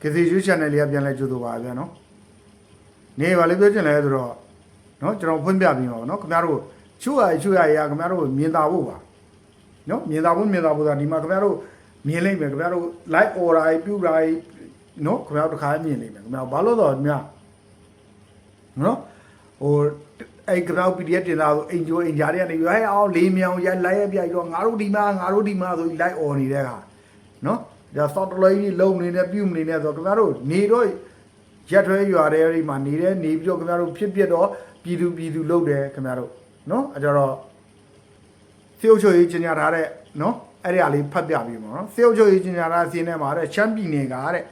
ကေစီယူ channel လေးကပြန်လဲကြိုးဆိုပါဗျာနော်နေပါလေပြောချင်လဲဆိုတော့နော်ကျွန်တော်ဖွင့်ပြပြီးပါနော်ခင်ဗျားတို့ချူရချူရရခင်ဗျားတို့မြင်သာဖို့ပါနော်မြင်သာဖို့မြင်သာဖို့ဆိုတာဒီမှာခင်ဗျားတို့မြင်လိမ့်မယ်ခင်ဗျားတို့ like order ပြုတာနော်ခင်ဗျားတို့တစ်ခါမြင်လိမ့်မယ်ခင်ဗျားဘာလို့တော့မြနော်ဟိုအဲ့ကရောက် PDF တင်တာဆိုအင်ဂျိုအင်ဂျာတွေကနေဟဲ့အောင်လေးမြောင်ရိုက်လိုက်ရပြတော့ငါတို့ဒီမှာငါတို့ဒီမှာဆိုပြီး like order နေတဲ့ခါနော် ဒါ software ကြီးလုံနေနေပြုမနေနေဆိုတော့ခင်ဗျားတို့နေတော့ရက်ထွဲရွာတဲ့ဒီမှာနေတဲ့နေပြီးတော့ခင်ဗျားတို့ဖြစ်ဖြစ်တော့ပြည်သူပြည်သူလုပ်တယ်ခင်ဗျားတို့နော်အဲကြတော့စေုပ်ချိုရေးကျင်ညာထားတဲ့နော်အဲ့ဒီအလေးဖတ်ပြပြီးမှာနော်စေုပ်ချိုရေးကျင်ညာထားအစင်းထဲမှာတဲ့ချမ်းပြည်နယ်ကတဲ့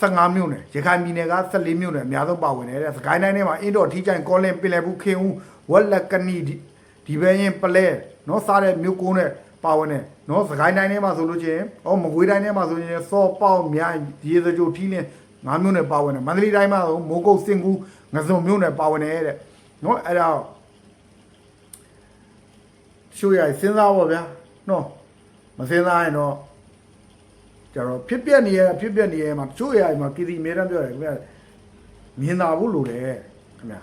15မြို့နယ်ရခိုင်ပြည်နယ်က14မြို့နယ်အများဆုံးပါဝင်တယ်တဲ့စကိုင်းတိုင်းထဲမှာအင်းတော်ထီးချိုင်ကောလင်ပင်လယ်ဘူးခင်ဦးဝက်လက်ကနီဒီဒီဘဲရင်ပလဲနော်စားတဲ့မြို့ကုန်းနဲ့ ပါဝင်တယ်နော်စကိုင်းတိုင်းထဲမှာဆိုလို့ချင်းဟောမကွေးတိုင်းထဲမှာဆိုရင်စောပေါက်မြိုင်ရေစကြိုထီးလင်းငါးမြို့နယ်ပါဝင်တယ်မန္တလေးတိုင်းမှာဆိုမိုးကုတ်စင်ကူငစုံမြို့နယ်ပါဝင်တယ်တဲ့နော်အဲ့ဒါရှိုးရစဉ်းစားပါဗျာနော်မစဉ်းစားရင်တော့ကျတော့ဖြစ်ပြက်နေရဖြစ်ပြက်နေရမှာချိုးရမှာကီတီအများတန်းပြောတယ်ခင်ဗျာမြင်သာဖို့လိုတယ်ခင်ဗျာ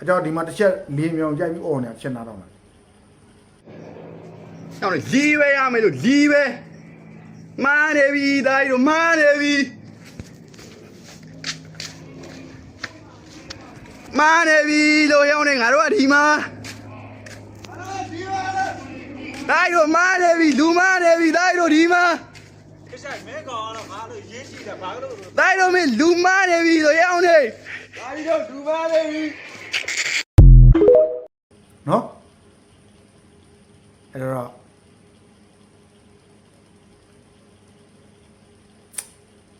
အကြောင်းဒီမှာတစ်ချက်လေးမြောင်ကြိုက်ပြီးអော်နေတာချက်နာတော့မှာ အောင်လေလီပဲရမယ်လို့လီပဲမားနေပြီဒါကြီးတို့မားနေပြီမားနေပြီလို့ရောက်နေငါတို့ကဒီမှာဒါကြီးတို့မားနေပြီလူမားနေပြီဒါကြီးတို့ဒီမှာကဆိုင်မဲကောင်ကတော့ငါလို့ရေးကြည့်တယ်ဘာလို့လို့ဒါကြီးတို့မင်းလူမားနေပြီလို့ရောက်နေဒါကြီးတော့ဒူပါနေပြီနော်အဲ့တော့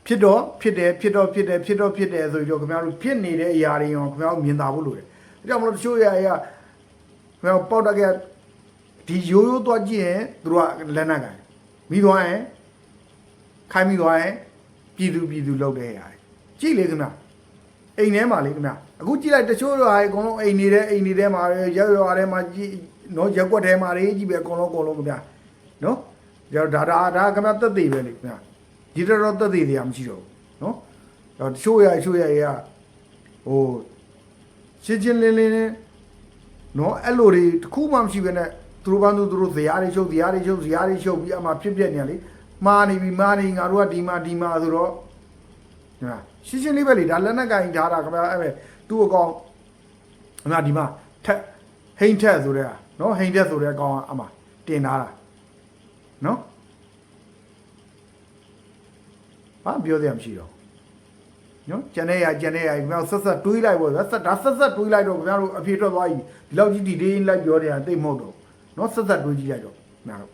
ဖြစ်တော့ဖြစ်တယ်ဖြစ်တော့ဖြစ်တယ်ဖြစ်တော့ဖြစ်တယ်ဆိုပြီးတော့ခင်ဗျားတို့ဖြစ်နေတဲ့အရာတွေရောခင်ဗျားတို့မြင်သာဖို့လိုတယ်အဲကြောင့်မလို့တချို့အရာတွေကခင်ဗျားတို့ပေါက်တက်ကဒီရိုးရိုးသွားကြည့်ရင်သူတို့ကလက်နက်ကန်မိသွားရင်ခိုင်းမိသွားရင်ပြည်သူပြည်သူလောက်တဲ့အရာတွေကြည့်လေခင်ဗျာအိမ်ထဲမှာလေခင်ဗျအခုကြည့်လိုက်တချို့ရွာတွေအကုန်လုံးအိမ်နေတဲ့အိမ်တွေထဲမှာရက်ရွာထဲမှာကြည့်နော်ရက်ကွက်ထဲမှာတွေကြည့်ပဲအကုန်လုံးအကုန်လုံးခင်ဗျနော်ဒါဒါဒါဒါခင်ဗျတက်သေးပဲလေခင်ဗျ ဒီတော့တော့တက်သေးတွေကမရှိတော့ဘူးနော်ဒါတချို့ရတချို့ရရဟိုရှင်းချင်းလင်းလင်းနဲ့နော်အဲ့လိုတွေတစ်ခုမှမရှိဘဲနဲ့သူတို့ဘာသူတို့ဇရာတွေချုပ်ဇရာတွေချုပ်ဇရာတွေချုပ်ပြီးအမှဖြစ်ပြက်နေရလေမာနေပြီမာနေငါတို့ကဒီမှာဒီမှာဆိုတော့ဒီမှာရှင်းရှင်းလေးပဲလေဒါလက်နက်ကင်ထားတာခင်ဗျာအဲ့ပဲသူ့အကောင်ခင်ဗျာဒီမှာထက်ဟိန်ထက်ဆိုတဲ့ဟာနော်ဟိန်ထက်ဆိုတဲ့အကောင်ကအမတင်ထားတာနော် ဘာပြောစရာမရှိတော့နော်ကျန်တဲ့ရကျန်တဲ့ရခင်ဗျာဆက်ဆက်တွေးလိုက်ပေါ့ဗျာဆက်ဒါဆက်ဆက်တွေးလိုက်တော့ခင်ဗျားတို့အဖြေထွက်သွားပြီဒီလောက်ကြီးဒီဒေးလိုက်ပြောနေတာတိတ်မဟုတ်တော့နော်ဆက်ဆက်တွေးကြည့်လိုက်တော့ခင်ဗျားတို့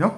နော်